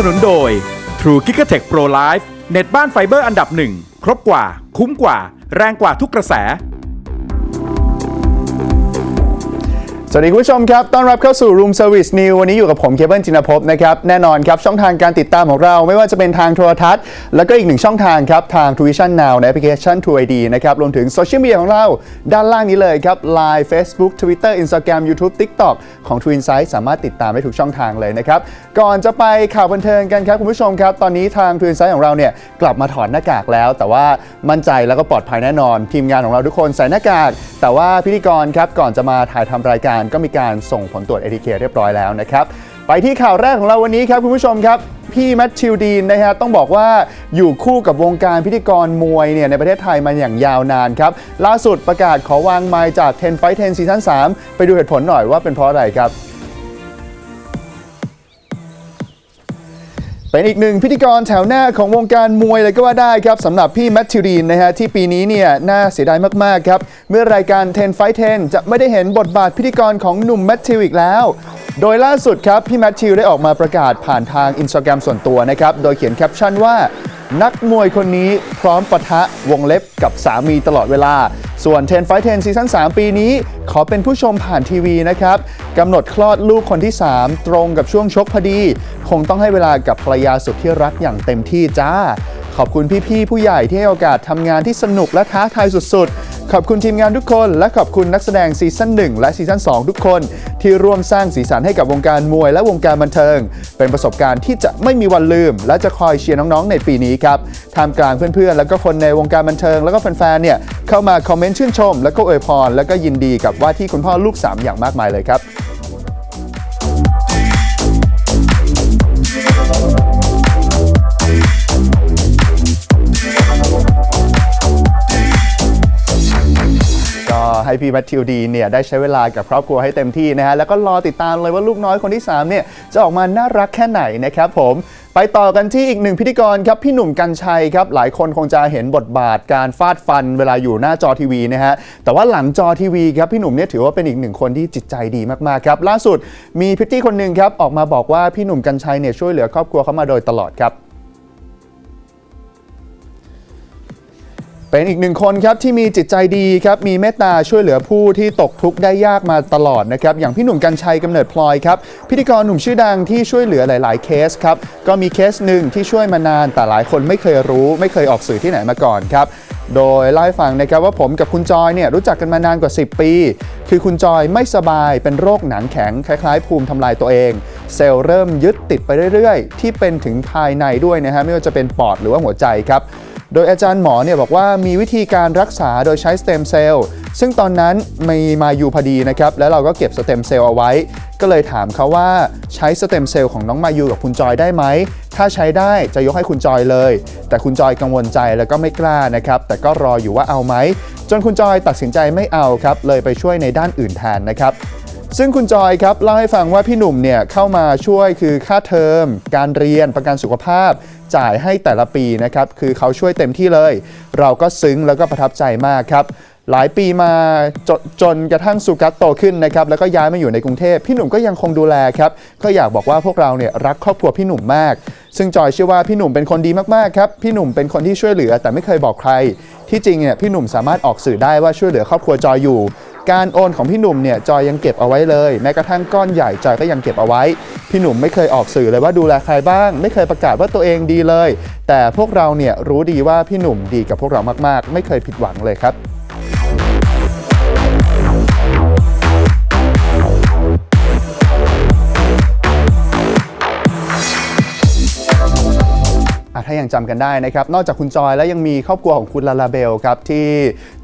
สนุนโดย True g i g a t e c h Pro Life เน็ตบ้านไฟเบอร์อันดับหนึ่ง ครบกว่า คุ้มกว่า แรงกว่าทุกกระแส สวัสดีคุณผู้ชมครับ ต้อนรับเข้าสู่ Room Service New วันนี้อยู่กับผมเคเบิลจินภพนะครับ แน่นอนครับช่องทางการติดตามของเรา ไม่ว่าจะเป็นทางโทรทัศน์ แล้วก็อีกหนึ่งช่องทางครับ ทาง t w i s i o n Now ในแอปพลิเคชัน True ID นะครับ รวมถึงโซเชียลมีเดียของเรา ด้านล่างนี้เลยครับ Line Facebook Twitter Instagram YouTube TikTok ของ Twin Size สามารถติดตามได้ทุกช่องทางเลยนะครับ ก่อนจะไปข่าวบันเทิงกันครับคุณผู้ชมครับ ตอนนี้ทาง Twin Size ของเราเนี่ยกลับมาถอดหน้ากากแล้ว แต่ว่ามั่นใจแล้วก็ปลอดภัยแน่นอน ทีมงานของเราทุกคนใส่หน้ากาก แต่ว่าพิธีกรครับก่อนจะมาถ่ายทำรายการก็มีการส่งผลตรวจเอทีเคเรียบร้อยแล้วนะครับ ไปที่ข่าวแรกของเราวันนี้ครับคุณผู้ชมครับพี่แมทชิลดีนนะฮะต้องบอกว่าอยู่คู่กับวงการพิธีกรมวยเนี่ยในประเทศไทยมาอย่างยาวนานครับ ล่าสุดประกาศขอวางไมค์จาก 10 Fight 10ซีซั่น3ไปดูเหตุผลหน่อยว่าเป็นเพราะอะไรครับ เป็นอีกหนึ่งพิธีกรแถวหน้าของวงการมวยเลยก็ว่าได้ครับสำหรับพี่แมทธิวดีนนะฮะที่ปีนี้เนี่ยน่าเสียดายมากๆครับ เมื่อรายการ10 Fight 10 จะไม่ได้เห็นบทบาทพิธีกรของหนุ่มแมทธิวอีกแล้ว โดยล่าสุดครับ พี่แมทธิวได้ออกมาประกาศผ่านทางอินสตาแกรมส่วนตัวนะครับ โดยเขียนแคปชั่นว่า นักมวยคนนี้พร้อมปะทะวงเล็บกับสามีตลอดเวลา ส่วน 10 Fight 10ซีซั่น3 ปีนี้ ขอเป็นผู้ชมผ่านทีวีนะครับกำหนดคลอดลูกคนที่ 3 ตรงกับช่วงชกพอดี คงต้องให้เวลากับภรรยาสุดที่รักอย่างเต็มที่จ้า ขอบคุณพี่ๆผู้ใหญ่ที่ให้โอกาสทำงานที่สนุกและท้าทายสุดๆ ขอบคุณทีมงานทุกคน และขอบคุณนักแสดงซีซั่น1 และซีซั่น2 ทุกคน ที่ร่วมสร้างสีสันให้กับวงการมวยและวงการบันเทิง เป็นประสบการณ์ที่จะไม่มีวันลืม และจะคอยเชียร์น้องๆ ในปีนี้ครับท่ามกลางเพื่อนๆ และก็คนในวงการบันเทิง แล้วก็แฟนๆ เนี่ยเข้ามาคอมเมนต์ชื่นชม และก็อวยพร และก็ยินดีกับว่าที่คุณพ่อลูกสามอย่างมากมายเลยครับ ให้พี่แมทธิวดีเนี่ยได้ใช้เวลากับครอบครัวให้เต็มที่นะฮะแล้วก็รอติดตามเลยว่าลูกน้อยคนที่3เนี่ยจะออกมาน่ารักแค่ไหนนะครับผมไปต่อกันที่อีกหนึ่งพิธีกรครับพี่หนุ่มกัญชัยครับหลายคนคงจะเห็นบทบาทการฟาดฟันเวลาอยู่หน้าจอทีวีนะฮะแต่ว่าหลังจอทีวีครับพี่หนุ่มเนี่ยถือว่าเป็นอีกหนึ่งคนที่จิตใจดีมากๆครับล่าสุดมีพิตตี้คนหนึ่งครับออกมาบอกว่าพี่หนุ่มกัญชัยเนี่ยช่วยเหลือครอบครัวเขามาโดยตลอดครับ เป็นอีกหนึ่งคนครับที่มีจิตใจดีครับมีเมตตาช่วยเหลือผู้ที่ตกทุกข์ได้ยากมาตลอดนะครับอย่างพี่หนุ่มกัญชัยกำเนิดพลอยครับพิธีกรหนุ่มชื่อดังที่ช่วยเหลือหลาย ๆ เคสครับก็มีเคสหนึ่งที่ช่วยมานานแต่หลายคนไม่เคยรู้ ไม่เคยออกสื่อที่ไหนมาก่อนครับโดยเล่าให้ฟังนะครับว่าผมกับคุณจอยเนี่ยรู้จักกันมานานกว่า 10 ปี คือคุณจอยไม่สบายเป็นโรคหนังแข็งคล้าย ๆ ภูมิทำลายตัวเอง เซลล์เริ่มยึดติดไปเรื่อย ๆ ที่เป็นถึงภายในด้วยนะฮะไม่ว่าจะเป็นปอดหรือว่าหัวใจครับ โดยอาจารย์หมอเนี่ยบอกว่ามีวิธีการรักษาโดยใช้สเต็มเซลล์ซึ่งตอนนั้นมีมาอยู่พอดีนะครับ แล้วเราก็เก็บสเต็มเซลล์เอาไว้ ก็เลยถามเขาว่าใช้สเต็มเซลล์ของน้องมายูกับคุณจอยได้ไหม ถ้าใช้ได้จะยกให้คุณจอยเลย แต่คุณจอยกังวลใจแล้วก็ไม่กล้านะครับ แต่ก็รออยู่ว่าเอาไหม จนคุณจอยตัดสินใจไม่เอาครับ เลยไปช่วยในด้านอื่นแทนนะครับ ซึ่งคุณจอยครับเล่าให้ฟังว่าพี่หนุ่มเนี่ยเข้ามาช่วยคือค่าเทอม การเรียนประกันสุขภาพ จ่ายให้แต่ละปีนะครับคือเขาช่วยเต็มที่เลย เราก็ซึ้งแล้วก็ประทับใจมากครับหลายปีมาจนจนกระทั่งสุกัสโตขึ้นนะครับแล้วก็ย้ายมาอยู่ในกรุงเทพพี่หนุ่มก็ยังคงดูแลครับก็อยากบอกว่าพวกเราเนี่ยรักครอบครัวพี่หนุ่มมาก ซึ่งจอยเชื่อว่าพี่หนุ่มเป็นคนดีมากๆครับพี่หนุ่มเป็นคนที่ช่วยเหลือแต่ไม่เคยบอกใคร ที่จริงเนี่ยพี่หนุ่มสามารถออกสื่อได้ว่าช่วยเหลือครอบครัวจอยอยู่ การโอนของพี่หนุ่มเนี่ยจอยยังเก็บเอาไว้เลย แม้กระทั่งก้อนใหญ่จอยก็ยังเก็บเอาไว้ พี่หนุ่มไม่เคยออกสื่อเลยว่าดูแลใครบ้าง ไม่เคยประกาศว่าตัวเองดีเลย แต่พวกเราเนี่ยรู้ดีว่าพี่หนุ่มดีกับพวกเรามากๆ ไม่เคยผิดหวังเลยครับ ถ้ายังจำกันได้นะครับ นอกจากคุณจอยแล้วยังมีครอบครัวของคุณลาลาเบลครับที่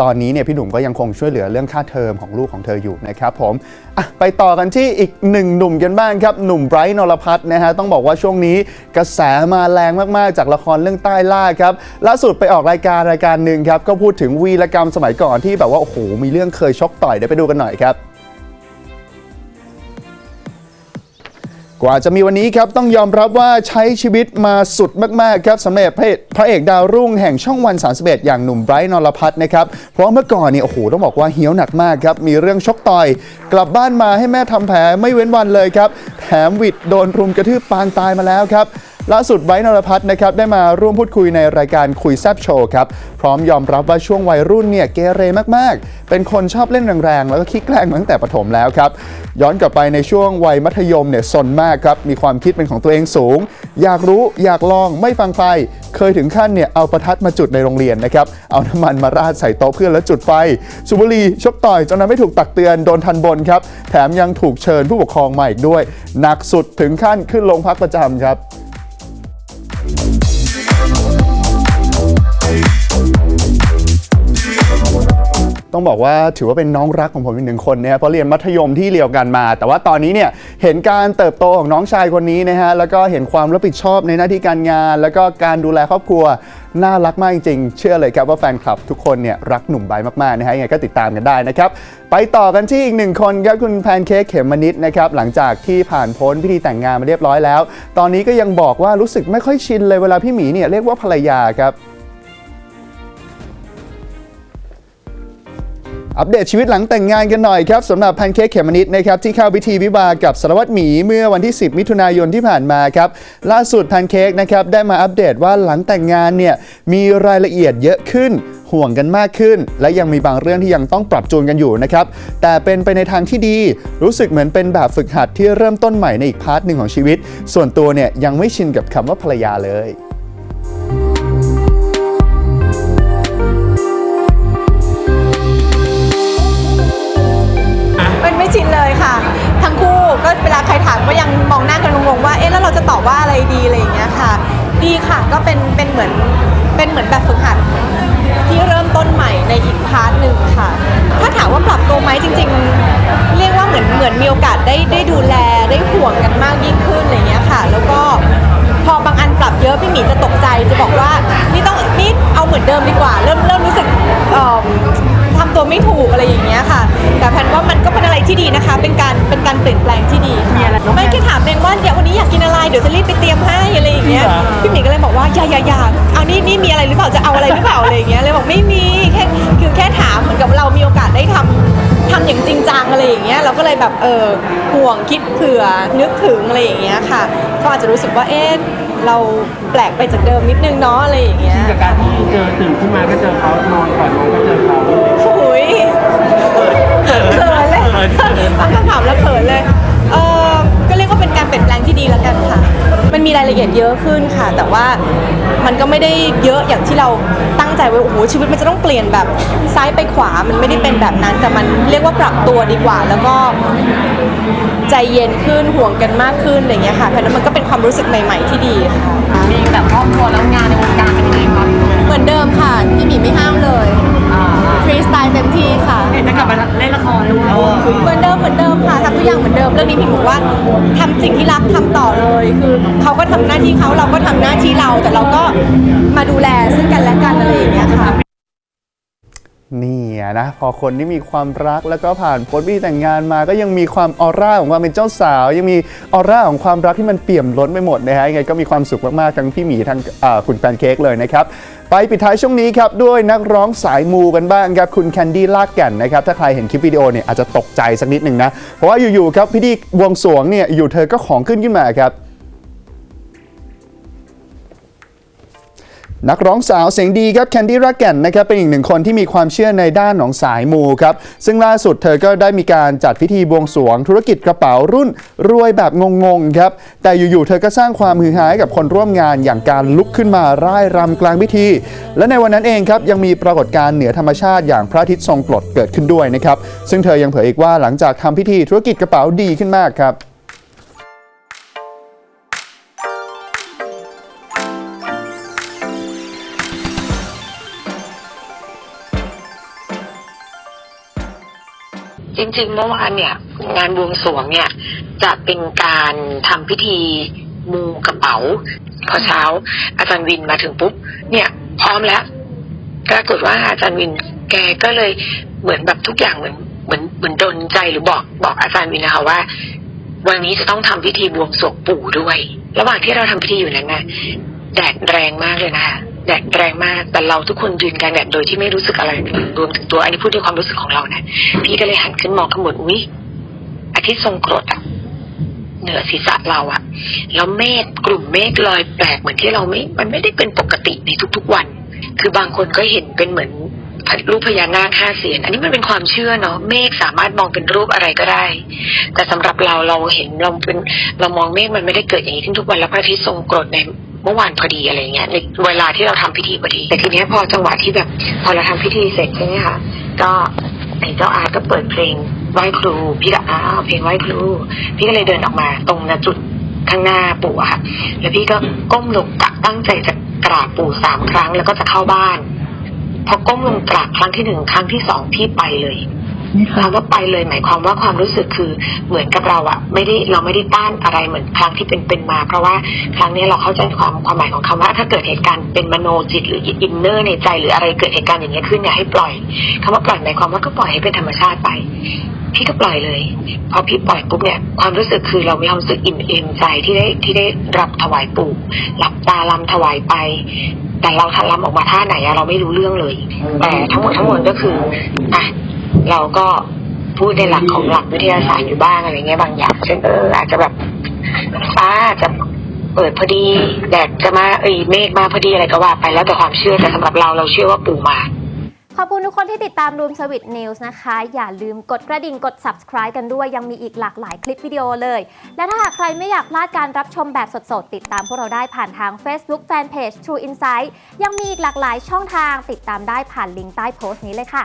ตอนนี้เนี่ยพี่หนุ่มก็ยังคงช่วยเหลือเรื่องค่าเทอมของลูกของเธออยู่นะครับผมไปต่อกันที่อีกหนึ่งหนุ่มกันบ้างครับ หนุ่มไบรท์นรพัฒน์นะฮะต้องบอกว่าช่วงนี้กระแสมาแรงมากๆ จากละครเรื่องใต้ล่าครับล่าสุดไปออกรายการรายการหนึ่งครับก็พูดถึงวีรกรรมสมัยก่อนที่แบบว่าโอ้โหมีเรื่องเคยชกต่อยเดี๋ยวไปดูกันหน่อยครับ กว่าจะมีวันนี้ครับต้องยอมรับว่าใช้ชีวิตมาสุดมาก ๆ ครับสำหรับพระเอกพระเอกดาวรุ่งแห่งช่องวัน 31 อย่างหนุ่มไบรท์นรพัฒน์นะครับ เพราะเมื่อก่อนเนี่ยโอ้โหต้องบอกว่าเหี้ยวหนักมากครับ มีเรื่องชกต่อย กลับบ้านมาให้แม่ทำแผลไม่เว้นวันเลยครับ แถมวิดโดนรุมกระทืบปางตายมาแล้วครับ ล่าสุดไบร์นรพัฒน์นะครับได้มาร่วมพูดคุยในรายการคุยแซบโชว์ครับ พร้อมยอมรับว่าช่วงวัยรุ่นเนี่ยเกเรมากๆ เป็นคนชอบเล่นแรงๆ แล้วก็ขี้แกล้งมาตั้งแต่ประถมแล้วครับ ย้อนกลับไปในช่วงวัยมัธยมเนี่ยสนมากครับ มีความคิดเป็นของตัวเองสูง อยากรู้อยากลองไม่ฟังใคร เคยถึงขั้นเนี่ยเอาประทัดมาจุดในโรงเรียนนะครับ เอาน้ำมันมาราดใส่โต๊ะเพื่อนแล้วจุดไฟสุบุรีชกต่อยจนนั้นไม่ถูกตักเตือนโดนทันบนครับ แถมยังถูกเชิญผู้ปกครองมาอีกด้วย หนักสุดถึงขั้นขึ้นโรงพักประจำครับ ต้องบอกว่าถือว่าเป็นน้องรักของผมอีกหนึ่งคนนะครับเพราะเรียนมัธยมที่เรียวกันมา แต่ว่าตอนนี้เนี่ยเห็นการเติบโตของน้องชายคนนี้นะฮะแล้วก็เห็นความรับผิดชอบในหน้าที่การงาน แล้วก็การดูแลครอบครัวน่ารักมากจริงๆ เชื่อเลยครับว่าแฟนคลับทุกคนเนี่ยรักหนุ่มใบมากๆนะฮะยังไงก็ติดตามกันได้นะครับ ไปต่อกันที่อีกหนึ่งคนครับคุณแพนเค้กเขมมนิดนะครับหลังจากที่ผ่านพ้นพิธีแต่งงานมาเรียบร้อยแล้ว ตอนนี้ก็ยังบอกว่ารู้สึกไม่ค่อยชินเลยเวลาพี่หมีเนี่ยเรียกว่าภรรยาครับ อัปเดตชีวิตหลังแต่งงานกันหน่อยครับสำหรับแพนเค้กเขมมนิดนะครับที่เข้าพิธีวิวากับสารวัตรหมีเมื่อวันที่ 10 มิถุนายนที่ผ่านมาครับล่าสุดแพนเค้กนะครับได้มาอัปเดตว่าหลังแต่งงานเนี่ยมีรายละเอียดเยอะขึ้นห่วงกันมากขึ้น และยังมีบางเรื่องที่ยังต้องปรับจูนกันอยู่นะครับ แต่เป็นไปในทางที่ดี รู้สึกเหมือนเป็นแบบฝึกหัดที่เริ่มต้นใหม่ในอีกพาร์ทหนึ่งของชีวิต ส่วนตัวเนี่ยยังไม่ชินกับคำว่าภรรยาเลย ครถามก็ยังมองหน้ากันงงๆว่า เอ๊ะแล้วเราจะตอบว่าอะไรดีอะไรอย่างเงี้ยค่ะ ดีค่ะก็เป็นเป็นเหมือนเป็นเหมือนแบบฝึกหัดที่เริ่มต้นใหม่ในอีกพาร์ทหนึ่งค่ะ ถ้าถามว่าปรับตัวไหมจริง ๆ เรียกว่าเหมือนเหมือนมีโอกาสได้ได้ดูแลได้ห่วงกันมากยิ่งขึ้นอะไรเงี้ยค่ะ แล้วก็พอบางอันปรับเยอะพี่หมีจะตกใจจะบอกว่านี่ต้องนี่เอาเหมือนเดิมดีกว่า เริ่มเริ่มรู้สึกเอิ่มทำตัวไม่ถูกอะไรอย่างเงี้ยค่ะ แต่แพนว่ามันก็เป็นอะไรที่ดีนะคะ เป็นการเป็นการเปลี่ยนแปลงที่ดีมีอะไร อกว่าอย่าอย่าอย่าเอานี่นี่มีอะไรหรือเปล่าจะเอาอะไรหรือเปล่าอะไรอย่างเงี้ยเลยบอกไม่มีแค่คือแค่ถามเหมือนกับเรามีโอกาสได้ทำทำอย่างจริงจังอะไรอย่างเงี้ยเราก็เลยแบบเออห่วงคิดเผื่อนึกถึงอะไรอย่างเงี้ยค่ะก็อาจจะรู้สึกว่าเอ๊ะเราแปลกไปจากเดิมนิดนึงเนาะอะไรอย่างเงี้ย จากการที่เจอตื่นขึ้นมาก็เจอเขานอนก่อนนอนก็เจอเขาหุยเขินเลยฟังคำถามแล้วเขินเลย เออก็เรียกว่าเป็นการเปลี่ยนแปลงที่ดีแล้วกันค่ะ มันมีรายละเอียดเยอะขึ้นค่ะ แต่ว่ามันก็ไม่ได้เยอะอย่างที่เราตั้งใจไว้โอ้โหชีวิตมันจะต้องเปลี่ยนแบบซ้ายไปขวามันไม่ได้เป็นแบบนั้น แต่มันเรียกว่าปรับตัวดีกว่า แล้วก็ใจเย็นขึ้นห่วงกันมากขึ้นอะไรอย่างเงี้ยค่ะเพราะฉะนั้นมันก็เป็นความรู้สึกใหม่ ๆ ที่ดีค่ะมีแบบครอบครัวแล้วงานในวงการเป็นยังไงครับเหมือนเดิมค่ะพี่หมีไม่ห้ามเลยอ่า ฟรีสไตล์เต็มที่ค่ะ เห็นจะกลับมาเล่นละครด้วยเหมือนเดิมเหมือนเดิมค่ะทำทุกอย่างเหมือนเดิมเรื่องนี้พี่บอกว่าทำสิ่งที่รักทำต่อเลย คือเขาก็ทำหน้าที่เขาเราก็ทำหน้าที่เรา แต่เราก็มาดูแลซึ่งกันและกันอะไรอย่างเงี้ยค่ะ นี่อะนะพอคนที่มีความรักแล้วก็ผ่านพ้นพิธีแต่งงานมาก็ยังมีความออร่าของความเป็นเจ้าสาว ยังมีออร่าของความรักที่มันเปี่ยมล้นไปหมดนะฮะยังไงก็มีความสุขมากๆทั้งพี่หมีทั้งอ่าคุณแพนเค้กเลยนะครับ ไปปิดท้ายช่วงนี้ครับด้วยนักร้องสายมูกันบ้างครับคุณแคนดี้ลากแก่นนะครับถ้าใครเห็นคลิปวิดีโอเนี่ยอาจจะตกใจสักนิดหนึ่งนะ เพราะว่าอยู่ๆครับพิธีบวงสรวงเนี่ยอยู่เธอก็ของขึ้นขึ้นมาครับ นักร้องสาวเสียงดีครับแคนดี้รักแก่นนะครับเป็นอีกหนึ่งคนที่มีความเชื่อในด้านของสายมูครับซึ่งล่าสุดเธอก็ได้มีการจัดพิธีบวงสรวงธุรกิจกระเป๋ารุ่นรวยแบบงงๆครับแต่อยู่ๆเธอก็สร้างความฮือฮาให้กับคนร่วมงานอย่างการลุกขึ้นมาร่ายรำกลางพิธี และในวันนั้นเองครับยังมีปรากฏการณ์เหนือธรรมชาติอย่างพระอาทิตย์ทรงกรดเกิดขึ้นด้วยนะครับซึ่งเธอยังเผยอีกว่าหลังจากทำพิธีธุรกิจกระเป๋าดีขึ้นมากครับ ริงๆเมื่อวานเนี่ย งานบวงสรวงเนี่ย จะเป็นการทำพิธีมูกระเป๋า พอเช้า อาจารย์วินมาถึงปุ๊บ เนี่ย พร้อมแล้วปรากฏว่าอาจารย์วินแกก็เลยเหมือนแบบทุกอย่างเหมือนเหมือนเหมือนดนใจหรือบอกบอกอาจารย์วินนะคะว่า วันนี้จะต้องทำพิธีบวงสรวงปู่ด้วย ระหว่างที่เราทำพิธีอยู่นั้นนะแดดแรงมากเลยนะคะ แดดแรงมากแต่เราทุกคนยืนกลางแดดโดยที่ไม่รู้สึกอะไรเลยรวมถึงตัวอันนี้พูดด้วยความรู้สึกของเรานะพี่ก็เลยหันขึ้นมองข้างบนอุ้ยอาทิตย์ทรงกรดอะเหนือศีรษะเราอะแล้วเมฆกลุ่มเมฆลอยแปลกเหมือนที่เราไม่ มันไม่ได้เป็นปกติในทุกๆวัน คือบางคนก็เห็นเป็นเหมือนรูปพญานาคห้าเสียน อันนี้มันเป็นความเชื่อเนาะ เมฆสามารถมองเป็นรูปอะไรก็ได้ แต่สำหรับเราเราเห็นเราเป็นเรามองเมฆมันไม่ได้เกิดอย่างนี้ทุกวันแล้วพระอาทิตย์ทรงกรดใน เมื่อวานพอดีอะไรเงี้ยในเวลาที่เราทำพิธีพอดี แต่ทีเนี้ยพอจังหวะที่แบบ พอเราทำพิธีเสร็จใช่ไหมคะก็ไอ้เจ้าอาร์ตก็เปิดเพลงไหว้ครู พี่ก็อ้าวเพลงไหว้ครู พี่ก็เลยเดินออกมา ตรงณจุดข้างหน้าปู่อะค่ะ แล้วพี่ก็ก้มลงกะตั้งใจจะกราบปู่สามครั้งแล้วก็จะเข้าบ้าน พอก้มลงกราบครั้งที่หนึ่งครั้งที่สองพี่ไปเลย คำว่าไปเลยหมายความว่าความรู้สึกคือเหมือนกับเราอะไม่ได้เราไม่ได้ต้านอะไรเหมือนครั้งที่เป็นเป็นมา เพราะว่าครั้งนี้เราเข้าใจความความหมายของคำว่า ถ้าเกิดเหตุการณ์เป็นมโนจิตหรืออินเนอร์ในใจหรืออะไรเกิดเหตุการณ์อย่างเงี้ยขึ้นเนี่ยให้ปล่อยคำว่าปล่อยหมายความว่าก็ปล่อยให้เป็นธรรมชาติไปพี่ก็ปล่อยเลย พอพี่ปล่อยปุ๊บเนี่ยความรู้สึกคือเรามีความรู้สึกอิ่มเอมใจที่ได้ที่ได้รับถวายปู่หลับตาลำถวายไป แต่เราทำลำออกมาท่าไหนอะเราไม่รู้เรื่องเลย แต่ทั้งหมดทั้งมวลก็คืออะ เราก็พูดในหลักของหลักวิทยาศาสตร์อยู่บ้างอะไรเงี้ยบางอย่างเช่นเอออาจจะแบบฟ้าจะเปิดพอดีแดดจะมาเอ้ยเมฆมาพอดีอะไรก็ว่าไปแล้วแต่ความเชื่อแต่สำหรับเราเราเชื่อว่าปู่มาขอบคุณทุกคนที่ติดตาม Room Service News นะคะ อย่าลืมกดกระดิ่งกด subscribe กันด้วยยังมีอีกหลากหลายคลิปวิดีโอเลย และถ้าหากใครไม่อยากพลาดการรับชมแบบสดๆ ติดตามพวกเราได้ผ่านทาง Facebook Fanpage True Insight ยังมีอีกหลากหลายช่องทางติดตามได้ผ่านลิงก์ใต้โพสต์นี้เลยค่ะ